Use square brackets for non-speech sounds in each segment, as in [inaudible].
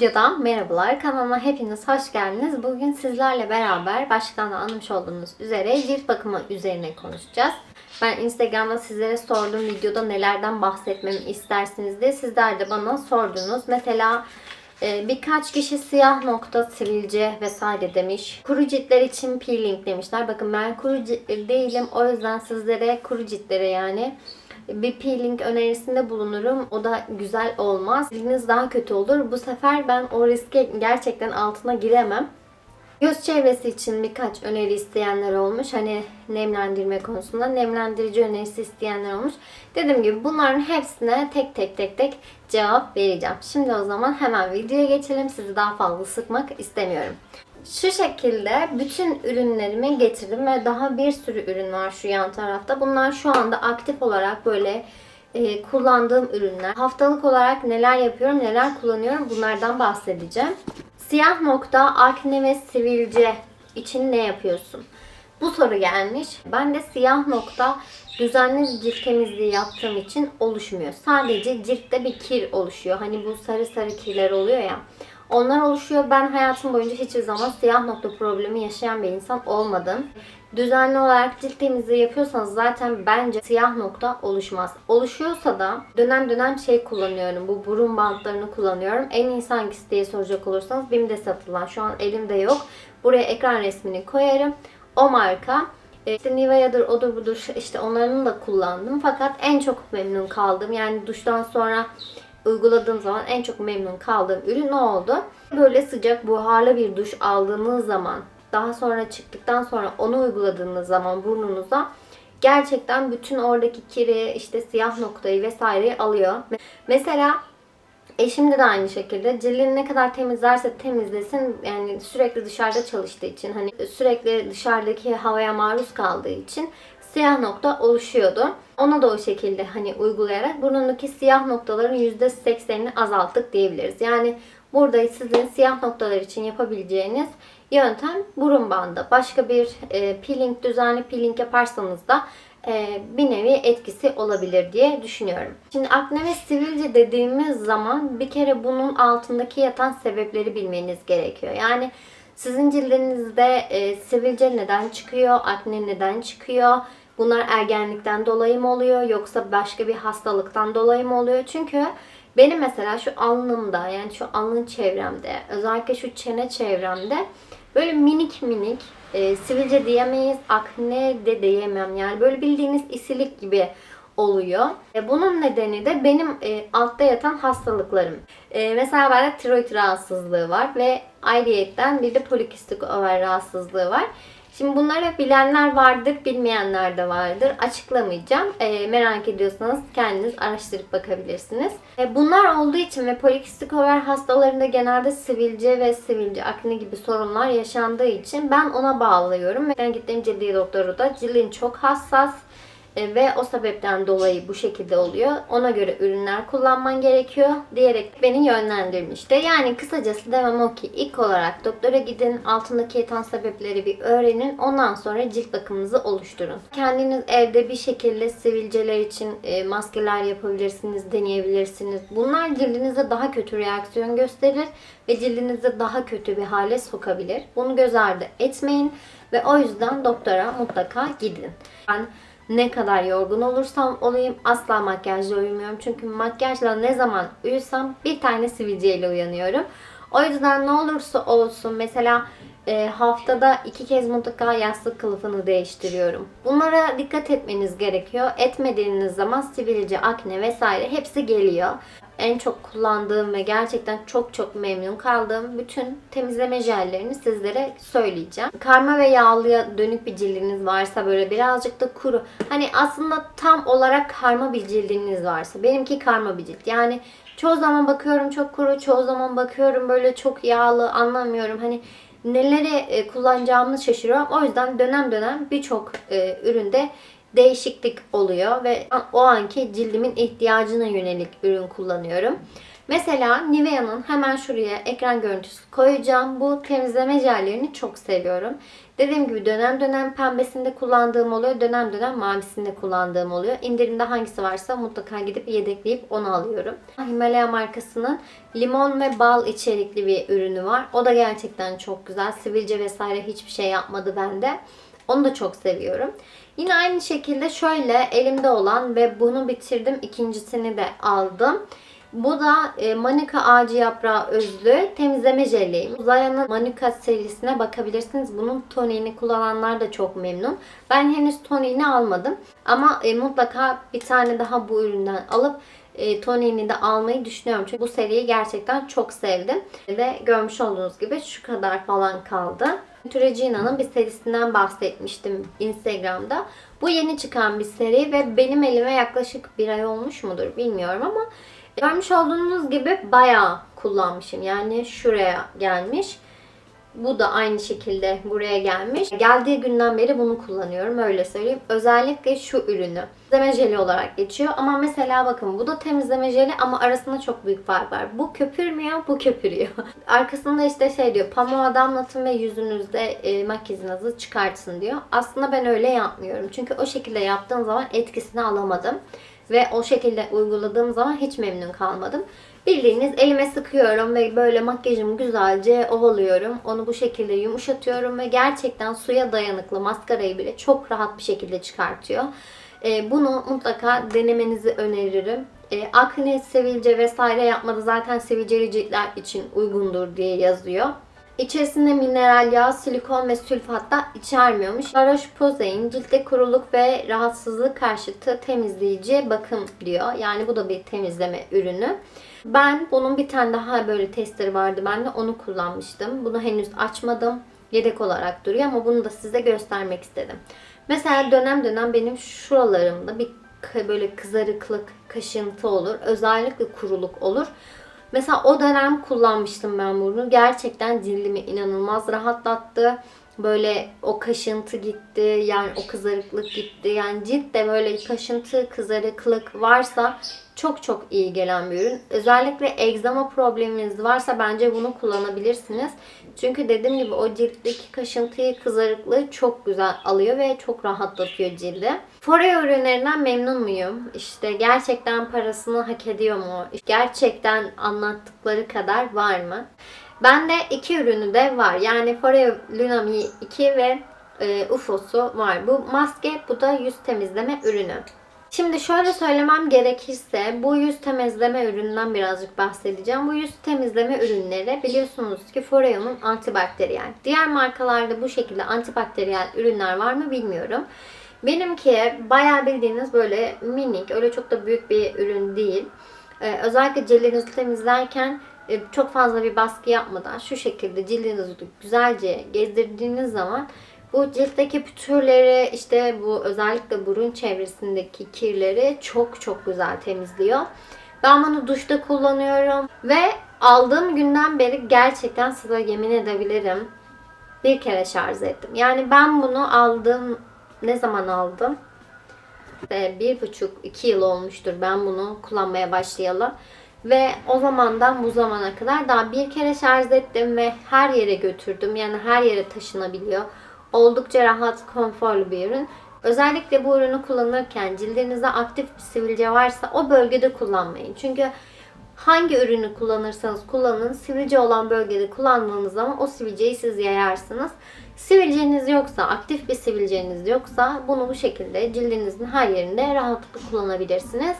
Videodan merhabalar. Kanalıma hepiniz hoş geldiniz. Bugün sizlerle beraber baştan da olduğunuz üzere cilt bakımı üzerine konuşacağız. Ben Instagram'da sizlere sorduğum videoda nelerden bahsetmemi istersiniz diye sizler de bana sordunuz. Mesela e, birkaç kişi siyah nokta, sivilce vesaire demiş. Kuru ciltler için peeling demişler. Bakın ben kuru cilt değilim. O yüzden sizlere kuru ciltlere yani bir peeling önerisinde bulunurum. O da güzel olmaz. Cildiniz daha kötü olur. Bu sefer ben o riske gerçekten altına giremem. Göz çevresi için birkaç öneri isteyenler olmuş. Hani nemlendirme konusunda nemlendirici önerisi isteyenler olmuş. Dediğim gibi bunların hepsine tek tek tek tek cevap vereceğim. Şimdi o zaman hemen videoya geçelim. Sizi daha fazla sıkmak istemiyorum. Şu şekilde bütün ürünlerimi getirdim ve daha bir sürü ürün var şu yan tarafta. Bunlar şu anda aktif olarak böyle e, kullandığım ürünler. Haftalık olarak neler yapıyorum, neler kullanıyorum bunlardan bahsedeceğim. Siyah nokta, akne ve sivilce için ne yapıyorsun? Bu soru gelmiş. Ben de siyah nokta düzenli cilt temizliği yaptığım için oluşmuyor. Sadece ciltte bir kir oluşuyor. Hani bu sarı sarı kirler oluyor ya. Onlar oluşuyor. Ben hayatım boyunca hiçbir zaman siyah nokta problemi yaşayan bir insan olmadım. Düzenli olarak cilt temizliği yapıyorsanız zaten bence siyah nokta oluşmaz. Oluşuyorsa da dönem dönem şey kullanıyorum. Bu burun bantlarını kullanıyorum. En iyisi hangisi diye soracak olursanız BİM'de satılan. Şu an elimde yok. Buraya ekran resmini koyarım. O marka. E, İşte Nivea'dır, odur budur işte onların da kullandım. Fakat en çok memnun kaldım. Yani duştan sonra uyguladığım zaman en çok memnun kaldığım ürün o oldu. Böyle sıcak buharlı bir duş aldığınız zaman daha sonra çıktıktan sonra onu uyguladığınız zaman burnunuza gerçekten bütün oradaki kiri, işte siyah noktayı vesaireyi alıyor. Mesela Eşimde de aynı şekilde cildini ne kadar temizlerse temizlesin yani sürekli dışarıda çalıştığı için hani sürekli dışarıdaki havaya maruz kaldığı için siyah nokta oluşuyordu. Ona da o şekilde hani uygulayarak burnundaki siyah noktaların %80'ini azalttık diyebiliriz. Yani burada sizin siyah noktalar için yapabileceğiniz yöntem burun bandı. Başka bir e, peeling, düzenli peeling yaparsanız da e, bir nevi etkisi olabilir diye düşünüyorum. Şimdi akne ve sivilce dediğimiz zaman bir kere bunun altındaki yatan sebepleri bilmeniz gerekiyor. Yani sizin cildinizde e, sivilce neden çıkıyor, akne neden çıkıyor, bunlar ergenlikten dolayı mı oluyor yoksa başka bir hastalıktan dolayı mı oluyor? Çünkü benim mesela şu alnımda yani şu alnın çevremde özellikle şu çene çevremde böyle minik minik e, sivilce diyemeyiz, akne de diyemem. Yani böyle bildiğiniz isilik gibi oluyor. E, bunun nedeni de benim e, altta yatan hastalıklarım. E, mesela bende tiroid rahatsızlığı var ve ayrıyetten bir de polikistik over rahatsızlığı var. Şimdi bunları bilenler vardır, bilmeyenler de vardır. Açıklamayacağım. E, merak ediyorsanız kendiniz araştırıp bakabilirsiniz. E, bunlar olduğu için ve polikistik over hastalarında genelde sivilce ve sivilce, akne gibi sorunlar yaşandığı için ben ona bağlıyorum. Ben gittiğim cildi doktoru da cildin çok hassas e, ve o sebepten dolayı bu şekilde oluyor. Ona göre ürünler kullanman gerekiyor diyerek beni yönlendirmişti. Yani kısacası demem o ki ilk olarak doktora gidin, altındaki yatan sebepleri bir öğrenin. Ondan sonra cilt bakımınızı oluşturun. Kendiniz evde bir şekilde sivilceler için e, maskeler yapabilirsiniz, deneyebilirsiniz. Bunlar cildinize daha kötü reaksiyon gösterir ve cildinizi daha kötü bir hale sokabilir. Bunu göz ardı etmeyin ve o yüzden doktora mutlaka gidin. Ben ne kadar yorgun olursam olayım asla makyajla uyumuyorum. Çünkü makyajla ne zaman uyusam bir tane sivilceyle uyanıyorum. O yüzden ne olursa olsun mesela e, haftada iki kez mutlaka yastık kılıfını değiştiriyorum. Bunlara dikkat etmeniz gerekiyor. Etmediğiniz zaman sivilce, akne vesaire hepsi geliyor en çok kullandığım ve gerçekten çok çok memnun kaldığım bütün temizleme jellerini sizlere söyleyeceğim. Karma ve yağlıya dönük bir cildiniz varsa böyle birazcık da kuru. Hani aslında tam olarak karma bir cildiniz varsa. Benimki karma bir cilt. Yani çoğu zaman bakıyorum çok kuru, çoğu zaman bakıyorum böyle çok yağlı anlamıyorum. Hani neleri e, kullanacağımı şaşırıyorum. O yüzden dönem dönem birçok e, üründe değişiklik oluyor ve o anki cildimin ihtiyacına yönelik ürün kullanıyorum. Mesela Nivea'nın hemen şuraya ekran görüntüsü koyacağım. Bu temizleme jellerini çok seviyorum. Dediğim gibi dönem dönem pembesinde kullandığım oluyor. Dönem dönem mavisinde kullandığım oluyor. İndirimde hangisi varsa mutlaka gidip yedekleyip onu alıyorum. Himalaya markasının limon ve bal içerikli bir ürünü var. O da gerçekten çok güzel. Sivilce vesaire hiçbir şey yapmadı bende. Onu da çok seviyorum. Yine aynı şekilde şöyle elimde olan ve bunu bitirdim. İkincisini de aldım. Bu da e, Manuka ağacı yaprağı özlü temizleme jeliyim. Zaya'nın Manuka serisine bakabilirsiniz. Bunun toniğini kullananlar da çok memnun. Ben henüz toniğini almadım. Ama e, mutlaka bir tane daha bu üründen alıp e, toniğini de almayı düşünüyorum. Çünkü bu seriyi gerçekten çok sevdim. Ve görmüş olduğunuz gibi şu kadar falan kaldı. Neutrogena'nın bir serisinden bahsetmiştim Instagram'da. Bu yeni çıkan bir seri ve benim elime yaklaşık bir ay olmuş mudur bilmiyorum ama görmüş olduğunuz gibi bayağı kullanmışım. Yani şuraya gelmiş. Bu da aynı şekilde buraya gelmiş. Geldiği günden beri bunu kullanıyorum öyle söyleyeyim. Özellikle şu ürünü. Temizleme jeli olarak geçiyor. Ama mesela bakın bu da temizleme jeli ama arasında çok büyük fark var. Bu köpürmüyor, bu köpürüyor. [laughs] Arkasında işte şey diyor pamuğa damlatın ve yüzünüzde e, makyajınızı çıkartsın diyor. Aslında ben öyle yapmıyorum. Çünkü o şekilde yaptığım zaman etkisini alamadım. Ve o şekilde uyguladığım zaman hiç memnun kalmadım. Bildiğiniz elime sıkıyorum ve böyle makyajımı güzelce ovalıyorum. Onu bu şekilde yumuşatıyorum ve gerçekten suya dayanıklı maskarayı bile çok rahat bir şekilde çıkartıyor. Ee, bunu mutlaka denemenizi öneririm. Ee, akne, sivilce vesaire yapmadı zaten sivilceli ciltler için uygundur diye yazıyor. İçerisinde mineral yağ, silikon ve sülfat da içermiyormuş. La Roche-Posay'in ciltte kuruluk ve rahatsızlık karşıtı temizleyici bakım diyor. Yani bu da bir temizleme ürünü. Ben bunun bir tane daha böyle testleri vardı bende. Onu kullanmıştım. Bunu henüz açmadım. Yedek olarak duruyor ama bunu da size göstermek istedim. Mesela dönem dönem benim şuralarımda bir böyle kızarıklık, kaşıntı olur. Özellikle kuruluk olur. Mesela o dönem kullanmıştım ben bunu. Gerçekten cildimi inanılmaz rahatlattı. Böyle o kaşıntı gitti. Yani o kızarıklık gitti. Yani ciltte böyle kaşıntı, kızarıklık varsa çok çok iyi gelen bir ürün. Özellikle egzama probleminiz varsa bence bunu kullanabilirsiniz. Çünkü dediğim gibi o ciltteki kaşıntıyı, kızarıklığı çok güzel alıyor ve çok rahatlatıyor cildi. Foreo ürünlerinden memnun muyum? İşte gerçekten parasını hak ediyor mu? Gerçekten anlattıkları kadar var mı? Bende iki ürünü de var. Yani Foreo Lunami 2 ve e, UFO'su var. Bu maske, bu da yüz temizleme ürünü. Şimdi şöyle söylemem gerekirse bu yüz temizleme ürününden birazcık bahsedeceğim. Bu yüz temizleme ürünleri biliyorsunuz ki Foreo'nun antibakteriyel. Diğer markalarda bu şekilde antibakteriyel ürünler var mı bilmiyorum. Benimki bayağı bildiğiniz böyle minik, öyle çok da büyük bir ürün değil. Ee, özellikle cildinizi temizlerken e, çok fazla bir baskı yapmadan şu şekilde cildinizi güzelce gezdirdiğiniz zaman bu ciltteki pütürleri işte bu özellikle burun çevresindeki kirleri çok çok güzel temizliyor. Ben bunu duşta kullanıyorum ve aldığım günden beri gerçekten size yemin edebilirim bir kere şarj ettim. Yani ben bunu aldım ne zaman aldım? Bir buçuk iki yıl olmuştur ben bunu kullanmaya başlayalı. Ve o zamandan bu zamana kadar daha bir kere şarj ettim ve her yere götürdüm. Yani her yere taşınabiliyor. Oldukça rahat, konforlu bir ürün. Özellikle bu ürünü kullanırken cildinizde aktif bir sivilce varsa o bölgede kullanmayın. Çünkü hangi ürünü kullanırsanız kullanın sivilce olan bölgede kullandığınız zaman o sivilceyi siz yayarsınız. Sivilceniz yoksa, aktif bir sivilceniz yoksa bunu bu şekilde cildinizin her yerinde rahatlıkla kullanabilirsiniz.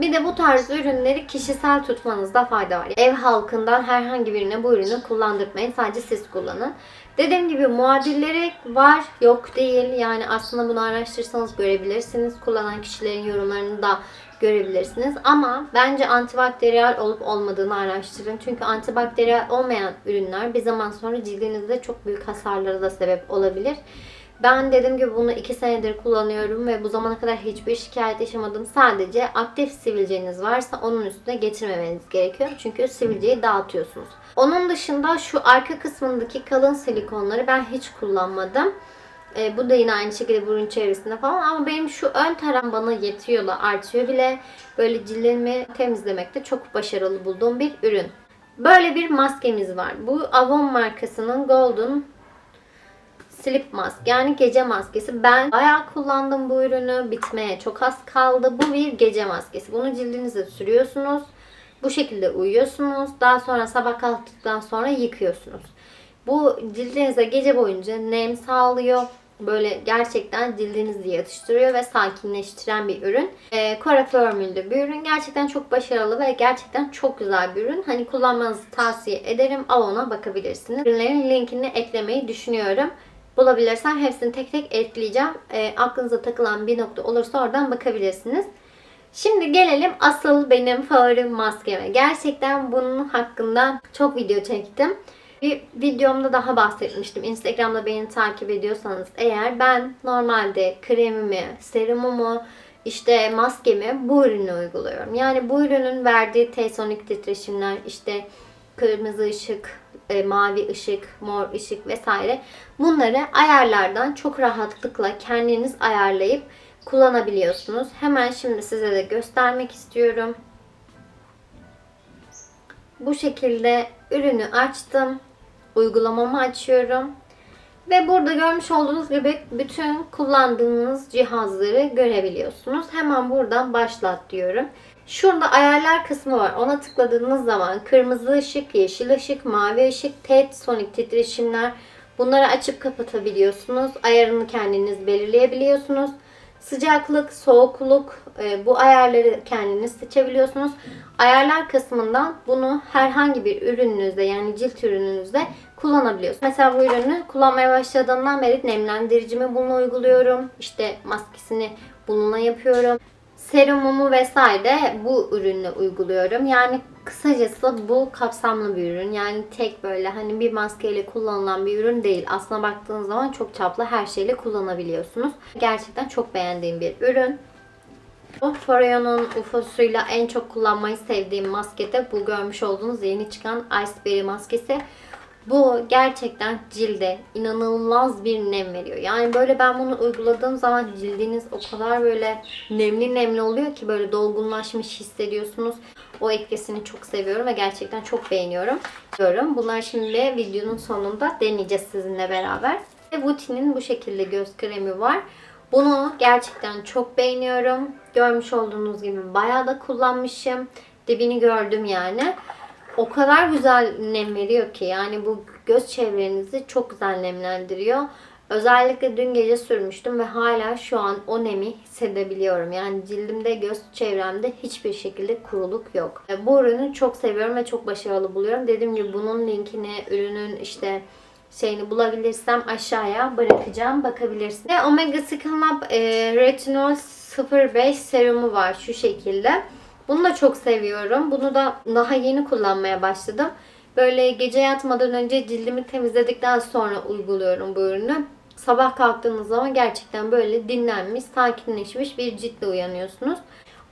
Bir de bu tarz ürünleri kişisel tutmanızda fayda var. Ev halkından herhangi birine bu ürünü kullandırmayın. Sadece siz kullanın. Dediğim gibi muadilleri var, yok değil. Yani aslında bunu araştırsanız görebilirsiniz. Kullanan kişilerin yorumlarını da görebilirsiniz. Ama bence antibakteriyel olup olmadığını araştırın. Çünkü antibakteriyel olmayan ürünler bir zaman sonra cildinizde çok büyük hasarlara da sebep olabilir. Ben dediğim gibi bunu 2 senedir kullanıyorum ve bu zamana kadar hiçbir şikayet yaşamadım. Sadece aktif sivilceniz varsa onun üstüne getirmemeniz gerekiyor. Çünkü sivilceyi dağıtıyorsunuz. Onun dışında şu arka kısmındaki kalın silikonları ben hiç kullanmadım. E, bu da yine aynı şekilde burun çevresinde falan ama benim şu ön tarafım bana yetiyor da artıyor bile. Böyle cildimi temizlemekte çok başarılı bulduğum bir ürün. Böyle bir maskemiz var. Bu Avon markasının Golden Sleep Mask yani gece maskesi. Ben bayağı kullandım bu ürünü. Bitmeye çok az kaldı. Bu bir gece maskesi. Bunu cildinize sürüyorsunuz. Bu şekilde uyuyorsunuz. Daha sonra sabah kalktıktan sonra yıkıyorsunuz. Bu cildinize gece boyunca nem sağlıyor. Böyle gerçekten cildinizi yatıştırıyor ve sakinleştiren bir ürün. E, Kora formülde bir ürün. Gerçekten çok başarılı ve gerçekten çok güzel bir ürün. Hani kullanmanızı tavsiye ederim. Avon'a bakabilirsiniz. Ürünlerin linkini eklemeyi düşünüyorum. Bulabilirsem hepsini tek tek ekleyeceğim. E, aklınıza takılan bir nokta olursa oradan bakabilirsiniz. Şimdi gelelim asıl benim favori maskeme. Gerçekten bunun hakkında çok video çektim. Bir videomda daha bahsetmiştim. Instagram'da beni takip ediyorsanız eğer ben normalde kremimi, serumumu, işte maskemi bu ürünü uyguluyorum. Yani bu ürünün verdiği T-Sonic titreşimler, işte kırmızı ışık, e, mavi ışık, mor ışık vesaire bunları ayarlardan çok rahatlıkla kendiniz ayarlayıp kullanabiliyorsunuz. Hemen şimdi size de göstermek istiyorum. Bu şekilde ürünü açtım. Uygulamamı açıyorum. Ve burada görmüş olduğunuz gibi bütün kullandığınız cihazları görebiliyorsunuz. Hemen buradan başlat diyorum. Şurada ayarlar kısmı var. Ona tıkladığınız zaman kırmızı ışık, yeşil ışık, mavi ışık, TED, sonik titreşimler bunları açıp kapatabiliyorsunuz. Ayarını kendiniz belirleyebiliyorsunuz. Sıcaklık, soğukluk e, bu ayarları kendiniz seçebiliyorsunuz. Ayarlar kısmından bunu herhangi bir ürününüzde yani cilt ürününüzde kullanabiliyorsunuz. Mesela bu ürünü kullanmaya başladığımdan beri nemlendiricimi bununla uyguluyorum. İşte maskesini bununla yapıyorum. Serumumu vesaire bu ürünle uyguluyorum. Yani kısacası bu kapsamlı bir ürün. Yani tek böyle hani bir maskeyle kullanılan bir ürün değil. Aslına baktığınız zaman çok çaplı her şeyle kullanabiliyorsunuz. Gerçekten çok beğendiğim bir ürün. O Foreo'nun UFO'suyla en çok kullanmayı sevdiğim maske de bu görmüş olduğunuz yeni çıkan Iceberry maskesi. Bu gerçekten cilde inanılmaz bir nem veriyor. Yani böyle ben bunu uyguladığım zaman cildiniz o kadar böyle nemli nemli oluyor ki böyle dolgunlaşmış hissediyorsunuz. O etkisini çok seviyorum ve gerçekten çok beğeniyorum. Diyorum. Bunları şimdi videonun sonunda deneyeceğiz sizinle beraber. Ve Vuti'nin bu şekilde göz kremi var. Bunu gerçekten çok beğeniyorum. Görmüş olduğunuz gibi bayağı da kullanmışım. Dibini gördüm yani o kadar güzel nem veriyor ki yani bu göz çevrenizi çok güzel nemlendiriyor. Özellikle dün gece sürmüştüm ve hala şu an o nemi hissedebiliyorum. Yani cildimde, göz çevremde hiçbir şekilde kuruluk yok. E, bu ürünü çok seviyorum ve çok başarılı buluyorum. Dediğim gibi bunun linkini, ürünün işte şeyini bulabilirsem aşağıya bırakacağım. Bakabilirsiniz. Ve Omega Skin Lab e, Retinol 05 serumu var şu şekilde. Bunu da çok seviyorum. Bunu da daha yeni kullanmaya başladım. Böyle gece yatmadan önce cildimi temizledikten sonra uyguluyorum bu ürünü. Sabah kalktığınız zaman gerçekten böyle dinlenmiş, sakinleşmiş bir ciltle uyanıyorsunuz.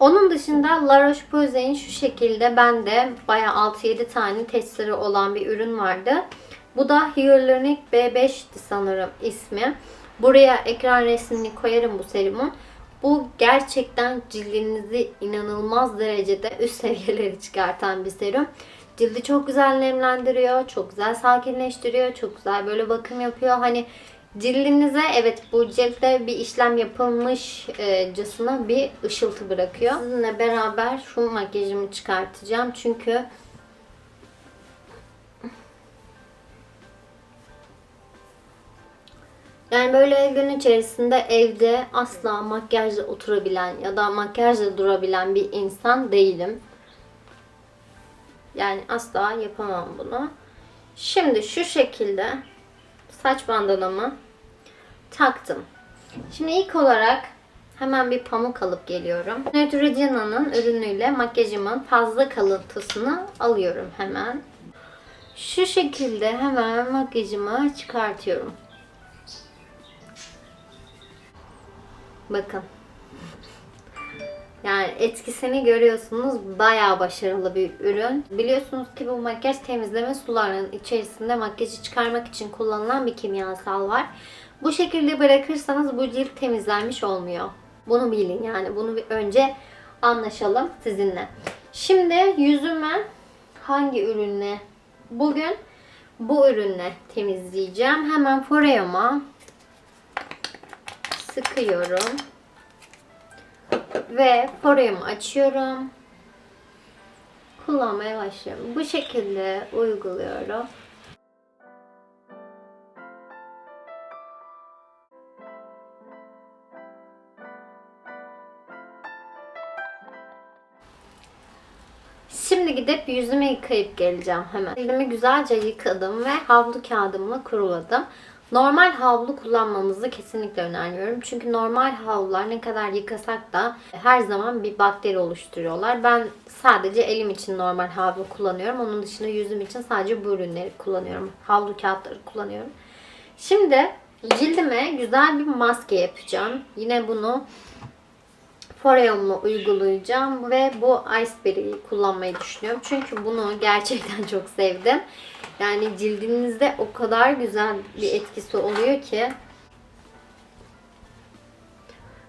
Onun dışında La Roche-Posay'in şu şekilde bende bayağı 6-7 tane testleri olan bir ürün vardı. Bu da Hyaluronic B5'ti sanırım ismi. Buraya ekran resmini koyarım bu serumun. Bu gerçekten cildinizi inanılmaz derecede üst seviyelere çıkartan bir serum. Cildi çok güzel nemlendiriyor, çok güzel sakinleştiriyor, çok güzel böyle bakım yapıyor. Hani cildinize evet bu ciltte bir işlem yapılmışcasına bir ışıltı bırakıyor. Sizinle beraber şu makyajımı çıkartacağım. Çünkü Yani böyle gün içerisinde evde asla makyajla oturabilen ya da makyajla durabilen bir insan değilim. Yani asla yapamam bunu. Şimdi şu şekilde saç bandanamı taktım. Şimdi ilk olarak hemen bir pamuk alıp geliyorum. Neutrogena'nın ürünüyle makyajımın fazla kalıntısını alıyorum hemen. Şu şekilde hemen makyajımı çıkartıyorum. Bakın. Yani etkisini görüyorsunuz. Bayağı başarılı bir ürün. Biliyorsunuz ki bu makyaj temizleme sularının içerisinde makyajı çıkarmak için kullanılan bir kimyasal var. Bu şekilde bırakırsanız bu cilt temizlenmiş olmuyor. Bunu bilin yani. Bunu bir önce anlaşalım sizinle. Şimdi yüzüme hangi ürünle? Bugün bu ürünle temizleyeceğim. Hemen Foreo'ma sıkıyorum. Ve Foreo'mu açıyorum. Kullanmaya başlıyorum. Bu şekilde uyguluyorum. Şimdi gidip yüzümü yıkayıp geleceğim hemen. Elimi güzelce yıkadım ve havlu kağıdımla kuruladım. Normal havlu kullanmamızı kesinlikle önermiyorum. Çünkü normal havlular ne kadar yıkasak da her zaman bir bakteri oluşturuyorlar. Ben sadece elim için normal havlu kullanıyorum. Onun dışında yüzüm için sadece bu ürünleri kullanıyorum. Havlu kağıtları kullanıyorum. Şimdi cildime güzel bir maske yapacağım. Yine bunu Foreum'la uygulayacağım ve bu Iceberry'i kullanmayı düşünüyorum. Çünkü bunu gerçekten [laughs] çok sevdim. Yani cildinizde o kadar güzel bir etkisi oluyor ki.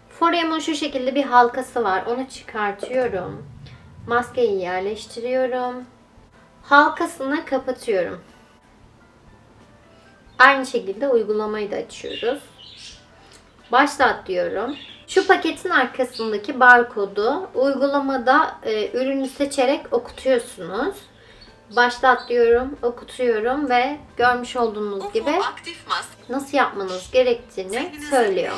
Foreum'un şu şekilde bir halkası var. Onu çıkartıyorum. Maskeyi yerleştiriyorum. Halkasını kapatıyorum. Aynı şekilde uygulamayı da açıyoruz. Başlat diyorum. Şu paketin arkasındaki barkodu uygulamada e, ürünü seçerek okutuyorsunuz. Başlat diyorum, okutuyorum ve görmüş olduğunuz gibi nasıl yapmanız gerektiğini söylüyor.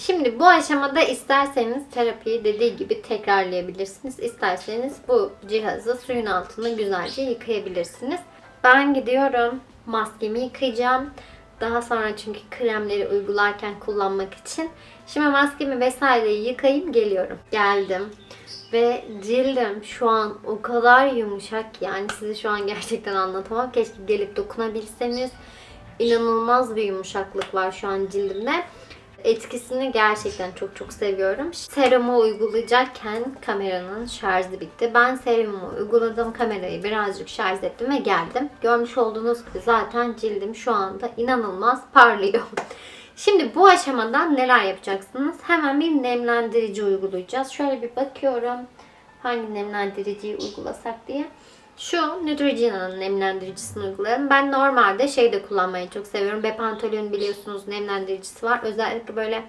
Şimdi bu aşamada isterseniz terapiyi dediği gibi tekrarlayabilirsiniz. İsterseniz bu cihazı suyun altında güzelce yıkayabilirsiniz. Ben gidiyorum. Maskemi yıkayacağım. Daha sonra çünkü kremleri uygularken kullanmak için. Şimdi maskemi vesaireyi yıkayıp geliyorum. Geldim. Ve cildim şu an o kadar yumuşak ki yani size şu an gerçekten anlatamam. Keşke gelip dokunabilseniz. İnanılmaz bir yumuşaklık var şu an cildimde. Etkisini gerçekten çok çok seviyorum. Serumu uygulayacakken kameranın şarjı bitti. Ben serumu uyguladım. Kamerayı birazcık şarj ettim ve geldim. Görmüş olduğunuz gibi zaten cildim şu anda inanılmaz parlıyor. [laughs] Şimdi bu aşamada neler yapacaksınız? Hemen bir nemlendirici uygulayacağız. Şöyle bir bakıyorum. Hangi nemlendiriciyi uygulasak diye. Şu Neutrogena'nın nemlendiricisini uygulayalım. Ben normalde şey de kullanmayı çok seviyorum. Bepantolon biliyorsunuz nemlendiricisi var. Özellikle böyle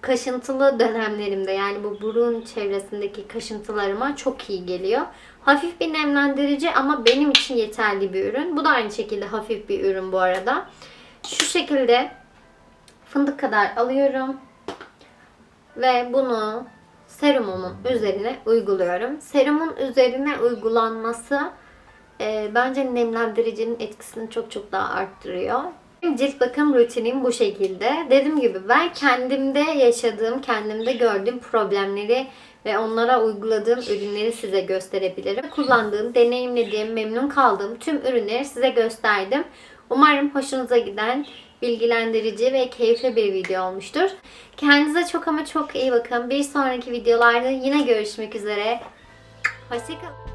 kaşıntılı dönemlerimde yani bu burun çevresindeki kaşıntılarıma çok iyi geliyor. Hafif bir nemlendirici ama benim için yeterli bir ürün. Bu da aynı şekilde hafif bir ürün bu arada. Şu şekilde fındık kadar alıyorum. Ve bunu serumumun üzerine uyguluyorum. Serumun üzerine uygulanması e, bence nemlendiricinin etkisini çok çok daha arttırıyor. Cilt bakım rutinim bu şekilde. Dediğim gibi ben kendimde yaşadığım, kendimde gördüğüm problemleri ve onlara uyguladığım ürünleri size gösterebilirim. Kullandığım, deneyimlediğim, memnun kaldığım tüm ürünleri size gösterdim. Umarım hoşunuza giden bilgilendirici ve keyifli bir video olmuştur. Kendinize çok ama çok iyi bakın. Bir sonraki videolarda yine görüşmek üzere. Hoşçakalın.